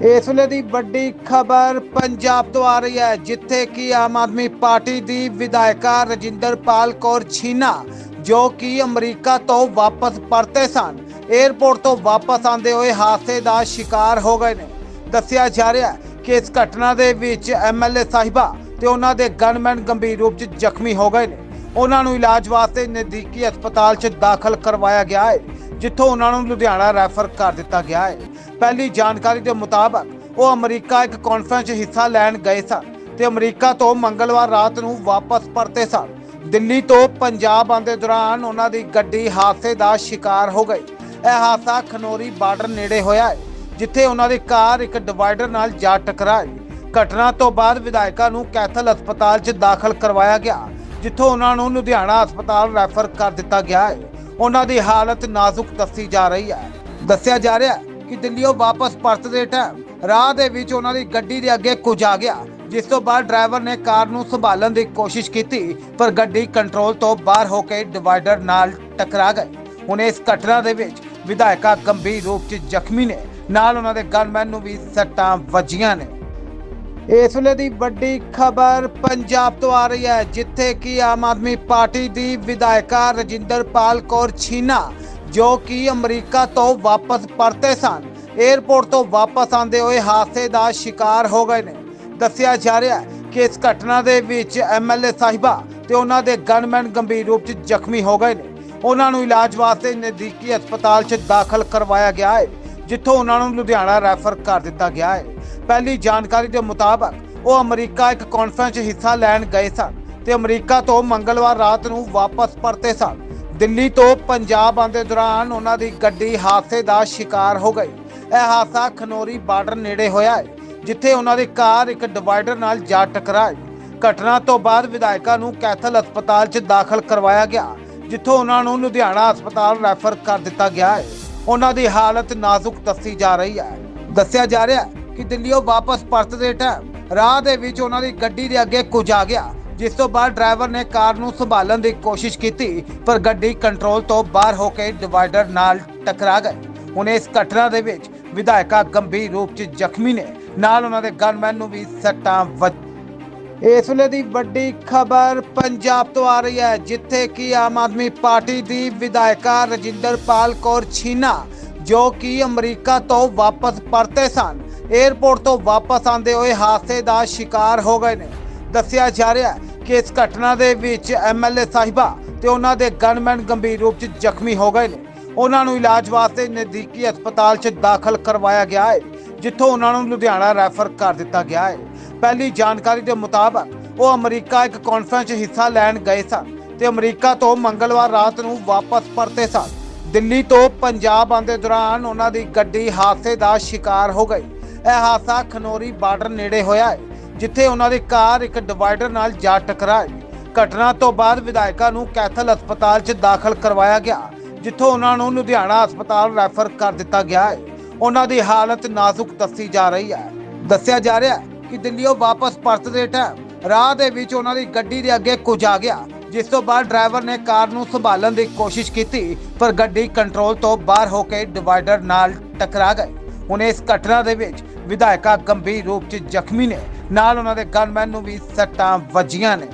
ਇਸ ਵੇਲੇ ਦੀ ਵੱਡੀ ਖਬਰ ਪੰਜਾਬ ਤੋਂ ਆ ਰਹੀ ਹੈ, ਜਿੱਥੇ ਕਿ ਆਮ ਆਦਮੀ ਪਾਰਟੀ ਦੀ ਵਿਧਾਇਕਾ ਰਜਿੰਦਰਪਾਲ ਕੌਰ ਛੀਨਾ, ਜੋ ਕਿ ਅਮਰੀਕਾ ਤੋਂ ਵਾਪਸ ਪਰਤੇ ਸਨ। 에ਅਰਪੋਰਟ ਤੋਂ ਵਾਪਸ ਆਉਂਦੇ ਹੋਏ ਹਾਦਸੇ ਦਾ ਸ਼ਿਕਾਰ ਹੋ ਗਏ ਨੇ। ਦੱਸਿਆ ਜਾ ਰਿਹਾ ਕਿ ਇਸ ਘਟਨਾ ਦੇ ਵਿੱਚ ਐਮਐਲਏ ਸਾਹਿਬਾ ਤੇ ਉਹਨਾਂ ਦੇ ਗਨਮੈਨ ਗੰਭੀਰ ਰੂਪ 'ਚ ਜ਼ਖਮੀ ਹੋ ਗਏ ਨੇ। ਉਹਨਾਂ ਨੂੰ ਇਲਾਜ ਵਾਸਤੇ ਨਜ਼ਦੀਕੀ ਹਸਪਤਾਲ 'ਚ ਦਾਖਲ ਕਰਵਾਇਆ ਗਿਆ ਹੈ। ਜਿੱਥੋਂ ਉਹਨਾਂ ਨੂੰ ਲੁਧਿਆਣਾ ਰੈਫਰ ਕਰ ਦਿੱਤਾ ਗਿਆ ਹੈ। ਪਹਿਲੀ ਜਾਣਕਾਰੀ ਦੇ ਮੁਤਾਬਕ, ਉਹ ਅਮਰੀਕਾ ਇੱਕ ਕਾਨਫਰੰਸ 'ਚ ਹਿੱਸਾ ਲੈਣ ਗਏ ਸਨ ਤੇ ਅਮਰੀਕਾ ਤੋਂ ਮੰਗਲਵਾਰ ਰਾਤ ਨੂੰ ਵਾਪਸ ਪਰਤੇ ਸਨ। ਦਿੱਲੀ ਤੋਂ ਪੰਜਾਬ ਆਉਂਦੇ ਦੌਰਾਨ ਉਹਨਾਂ ਦੀ ਗੱਡੀ ਹਾਦਸੇ ਦਾ ਸ਼ਿਕਾਰ ਹੋ ਗਈ। ਇਹ ਹਾਦਸਾ ਖਨੋਰੀ ਬਾਰਡਰ ਨੇੜੇ ਹੋਇਆ ਹੈ, ਜਿੱਥੇ ਉਹਨਾਂ ਦੀ ਕਾਰ ਇੱਕ ਡਿਵਾਈਡਰ ਨਾਲ ਜਾ ਟਕਰਾਈ। ਘਟਨਾ ਤੋਂ ਬਾਅਦ ਵਿਧਾਇਕਾ ਨੂੰ ਕੈਥਲ ਹਸਪਤਾਲ 'ਚ ਦਾਖਲ ਕਰਵਾਇਆ ਗਿਆ, ਜਿੱਥੋਂ ਉਹਨਾਂ ਨੂੰ ਲੁਧਿਆਣਾ ਹਸਪਤਾਲ ਰੈਫਰ ਕਰ ਦਿੱਤਾ ਗਿਆ ਹੈ। ਉਹਨਾਂ ਦੀ ਹਾਲਤ ਨਾਜ਼ੁਕ ਦੱਸੀ ਜਾ ਰਹੀ ਹੈ। ਦੱਸਿਆ ਜਾ ਰਿਹਾ ਕਿ ਦਿੱਲੀੋਂ ਵਾਪਸ ਪਰਤ ਦੇ ਟਾਈਮ ਰਾਹ ਦੇ ਵਿੱਚ ਉਹਨਾਂ ਦੀ ਗੱਡੀ ਦੇ ਅੱਗੇ ਕੁਝ ਆ ਗਿਆ, ਜਿਸ ਤੋਂ ਬਾਅਦ ਡਰਾਈਵਰ ਨੇ ਕਾਰ ਨੂੰ ਸੰਭਾਲਣ ਦੀ ਕੋਸ਼ਿਸ਼ ਕੀਤੀ, ਪਰ ਗੱਡੀ ਕੰਟਰੋਲ ਤੋਂ ਬਾਹਰ ਹੋ ਕੇ ਡਿਵਾਈਡਰ ਨਾਲ ਟਕਰਾ ਗਈ। ਹੁਣ ਇਸ ਘਟਨਾ ਦੇ ਵਿੱਚ ਵਿਧਾਇਕਾ ਗੰਭੀਰ ਰੂਪ 'ਚ ਜ਼ਖਮੀ ਨੇ। ਨਾਲ ਉਹਨਾਂ ਦੇ ਗਨਮੈਨ ਨੂੰ ਵੀ ਸੱਟਾਂ ਵੱਜੀਆਂ ਨੇ। ਇਸ ਵੇਲੇ ਦੀ ਵੱਡੀ ਖਬਰ ਪੰਜਾਬ ਤੋਂ ਆ ਰਹੀ ਹੈ, ਜਿੱਥੇ ਕਿ ਆਮ ਆਦਮੀ ਪਾਰਟੀ ਦੀ ਵਿਧਾਇਕਾ ਰਜਿੰਦਰਪਾਲ ਕੌਰ ਛੀਨਾ, ਜੋ ਕਿ ਅਮਰੀਕਾ ਤੋਂ ਵਾਪਸ ਪਰਤੇ ਸਨ। 에ਅਰਪੋਰਟ ਤੋਂ ਵਾਪਸ ਆਉਂਦੇ ਹੋਏ ਹਾਦਸੇ ਦਾ ਸ਼ਿਕਾਰ ਹੋ ਗਏ ਨੇ। ਦੱਸਿਆ ਜਾ ਰਿਹਾ ਹੈ ਕਿ ਇਸ ਘਟਨਾ ਦੇ ਵਿੱਚ ਐਮਐਲਏ ਸਾਹਿਬਾ ਤੇ ਉਹਨਾਂ ਦੇ ਗਨਮੈਨ ਗੰਭੀਰ ਰੂਪ 'ਚ ਜ਼ਖਮੀ ਹੋ ਗਏ ਨੇ। ਉਹਨਾਂ ਨੂੰ ਇਲਾਜ ਵਾਸਤੇ ਨਜ਼ਦੀਕੀ ਹਸਪਤਾਲ 'ਚ ਦਾਖਲ ਕਰਵਾਇਆ ਗਿਆ ਹੈ, ਜਿੱਥੋਂ ਉਹਨਾਂ ਨੂੰ ਲੁਧਿਆਣਾ ਰੈਫਰ ਕਰ ਦਿੱਤਾ ਗਿਆ ਹੈ। ਪਹਿਲੀ ਜਾਣਕਾਰੀ ਦੇ ਮੁਤਾਬਕ ਉਹ ਅਮਰੀਕਾ ਇੱਕ ਕਾਨਫਰੰਸ 'ਚ ਹਿੱਸਾ ਲੈਣ ਗਏ ਸਨ ਤੇ ਅਮਰੀਕਾ ਤੋਂ ਮੰਗਲਵਾਰ ਰਾਤ ਨੂੰ ਵਾਪਸ ਪਰਤੇ ਸਨ। ਦਿੱਲੀ ਤੋਂ ਪੰਜਾਬ ਆਉਂਦੇ ਦੌਰਾਨ ਉਹਨਾਂ ਦੀ ਗੱਡੀ ਹਾਦਸੇ ਦਾ ਸ਼ਿਕਾਰ ਹੋ ਗਈ। ਇਹ ਹਾਦਸਾ ਖਨੋਰੀ ਬਾਰਡਰ ਨੇੜੇ ਹੋਇਆ ਹੈ, ਜਿੱਥੇ ਉਹਨਾਂ ਦੀ ਕਾਰ ਇੱਕ ਡਿਵਾਈਡਰ ਨਾਲ ਜਾ ਟਕਰਾਈ। ਘਟਨਾ ਤੋਂ ਬਾਅਦ ਵਿਧਾਇਕਾ ਨੂੰ ਕੈਥਲ ਹਸਪਤਾਲ 'ਚ ਦਾਖਲ ਕਰਵਾਇਆ ਗਿਆ, ਜਿੱਥੋਂ ਉਹਨਾਂ ਨੂੰ ਲੁਧਿਆਣਾ ਹਸਪਤਾਲ ਰੈਫਰ ਕਰ ਦਿੱਤਾ ਗਿਆ ਹੈ। ਉਹਨਾਂ ਦੀ ਹਾਲਤ ਨਾਜ਼ੁਕ ਦੱਸੀ ਜਾ ਰਹੀ ਹੈ। ਦੱਸਿਆ ਜਾ ਰਿਹਾ ਹੈ ਕਿ ਦਿੱਲੀੋਂ ਵਾਪਸ ਪਰਤਦੇ ਟਾਈਮ ਰਾਹ ਦੇ ਵਿੱਚ ਉਹਨਾਂ ਦੀ ਗੱਡੀ ਦੇ ਅੱਗੇ ਕੁਝ ਆ ਗਿਆ, ਜਿਸ ਤੋਂ ਬਾਅਦ ਡਰਾਈਵਰ ਨੇ ਕਾਰ ਨੂੰ ਸੰਭਾਲਣ ਦੀ ਕੋਸ਼ਿਸ਼ ਕੀਤੀ, ਪਰ ਗੱਡੀ ਕੰਟਰੋਲ ਤੋਂ ਬਾਹਰ ਹੋ ਕੇ ਡਿਵਾਈਡਰ ਨਾਲ ਟਕਰਾ ਗਈ। ਹੁਣ ਇਸ ਘਟਨਾ ਦੇ ਵਿੱਚ ਵਿਧਾਇਕਾ ਗੰਭੀਰ ਰੂਪ 'ਚ ਜ਼ਖਮੀ ਨੇ। ਨਾਲ ਉਹਨਾਂ ਦੇ ਗਨਮੈਨ ਨੂੰ ਵੀ ਸੱਟਾਂ ਵੱਜ, ਇਸ ਵੇਲੇ ਦੀ ਵੱਡੀ ਖਬਰ ਪੰਜਾਬ ਤੋਂ ਆ ਰਹੀ ਹੈ, ਜਿੱਥੇ ਕਿ ਆਮ ਆਦਮੀ ਪਾਰਟੀ ਦੀ ਵਿਧਾਇਕਾ ਰਜਿੰਦਰਪਾਲ ਕੌਰ ਛੀਨਾ, ਜੋ ਕਿ ਅਮਰੀਕਾ ਤੋਂ ਵਾਪਸ ਪਰਤੇ ਸਨ 에ਅਰਪੋਰਟ ਤੋਂ ਵਾਪਸ ਆਉਂਦੇ ਹੋਏ ਹਾਦਸੇ ਦਾ ਸ਼ਿਕਾਰ ਹੋ ਗਏ ਨੇ। ਦੱਸਿਆ ਜਾ ਰਿਹਾ ਕਿ ਇਸ ਘਟਨਾ ਦੇ ਵਿੱਚ ਐਮਐਲਏ ਸਾਹਿਬਾ ਤੇ ਉਹਨਾਂ ਦੇ ਗਨਮੈਨ ਗੰਭੀਰ ਰੂਪ 'ਚ ਜ਼ਖਮੀ ਹੋ ਗਏ ਨੇ। ਉਹਨਾਂ ਨੂੰ ਇਲਾਜ ਵਾਸਤੇ ਨਜ਼ਦੀਕੀ ਹਸਪਤਾਲ 'ਚ ਦਾਖਲ ਕਰਵਾਇਆ ਗਿਆ ਹੈ, ਜਿੱਥੋਂ ਉਹਨਾਂ ਨੂੰ ਲੁਧਿਆਣਾ ਰੈਫਰ ਕਰ ਦਿੱਤਾ ਗਿਆ ਹੈ। ਪਹਿਲੀ ਜਾਣਕਾਰੀ ਦੇ ਮੁਤਾਬਕ ਉਹ ਅਮਰੀਕਾ ਇੱਕ ਕਾਨਫਰੰਸ 'ਚ ਹਿੱਸਾ ਲੈਣ ਗਏ ਸਨ ਤੇ ਅਮਰੀਕਾ ਤੋਂ ਮੰਗਲਵਾਰ ਰਾਤ ਨੂੰ ਵਾਪਸ ਪਰਤੇ ਸਨ। ਦਿੱਲੀ ਤੋਂ ਪੰਜਾਬ ਆਉਂਦੇ ਦੌਰਾਨ ਉਹਨਾਂ ਦੀ ਗੱਡੀ ਹਾਦਸੇ ਦਾ ਸ਼ਿਕਾਰ ਹੋ ਗਈ। ਇਹ ਹਾਦਸਾ ਖਨੋਰੀ ਬਾਰਡਰ ਨੇੜੇ ਹੋਇਆ ਹੈ, ਜਿੱਥੇ ਉਹਨਾਂ ਦੀ ਕਾਰ ਇੱਕ ਡਿਵਾਈਡਰ ਨਾਲ ਜਾ ਟਕਰਾਈ। ਘਟਨਾ ਤੋਂ ਬਾਅਦ ਵਿਧਾਇਕਾਂ ਨੂੰ ਕੈਥਲ ਹਸਪਤਾਲ 'ਚ ਦਾਖਲ ਕਰਵਾਇਆ ਗਿਆ, ਜਿੱਥੋਂ ਉਹਨਾਂ ਨੂੰ ਲੁਧਿਆਣਾ ਹਸਪਤਾਲ ਰੈਫਰ ਕਰ ਦਿੱਤਾ ਗਿਆ ਹੈ। ਉਹਨਾਂ ਦੀ ਹਾਲਤ ਨਾਜ਼ੁਕ ਦੱਸੀ ਜਾ ਰਹੀ ਹੈ। ਦੱਸਿਆ ਜਾ ਰਿਹਾ ਕਿ ਦਿੱਲੀੋਂ ਵਾਪਸ ਪਰਤਦੇ ਟਾਈਮ ਰਾਹ ਦੇ ਵਿੱਚ ਉਹਨਾਂ ਦੀ ਗੱਡੀ ਦੇ ਅੱਗੇ ਕੁਝ ਆ ਗਿਆ, ਜਿਸ ਤੋਂ ਬਾਅਦ ਡਰਾਈਵਰ ਨੇ ਕਾਰ ਨੂੰ ਸੰਭਾਲਣ ਦੀ ਕੋਸ਼ਿਸ਼ ਕੀਤੀ, ਪਰ ਗੱਡੀ ਕੰਟਰੋਲ ਤੋਂ ਬਾਹਰ ਹੋ ਕੇ ਡਿਵਾਈਡਰ ਨਾਲ ਟਕਰਾ ਗਈ। ਹੁਣ ਇਸ ਘਟਨਾ ਦੇ ਵਿੱਚ ਵਿਧਾਇਕਾ ਗੰਭੀਰ ਰੂਪ 'ਚ ਜ਼ਖਮੀ ਨੇ। ਨਾਲ ਉਹਨਾਂ ਦੇ ਗਨਮੈਨ ਨੂੰ ਵੀ ਸੱਟਾਂ ਵੱਜੀਆਂ ਨੇ।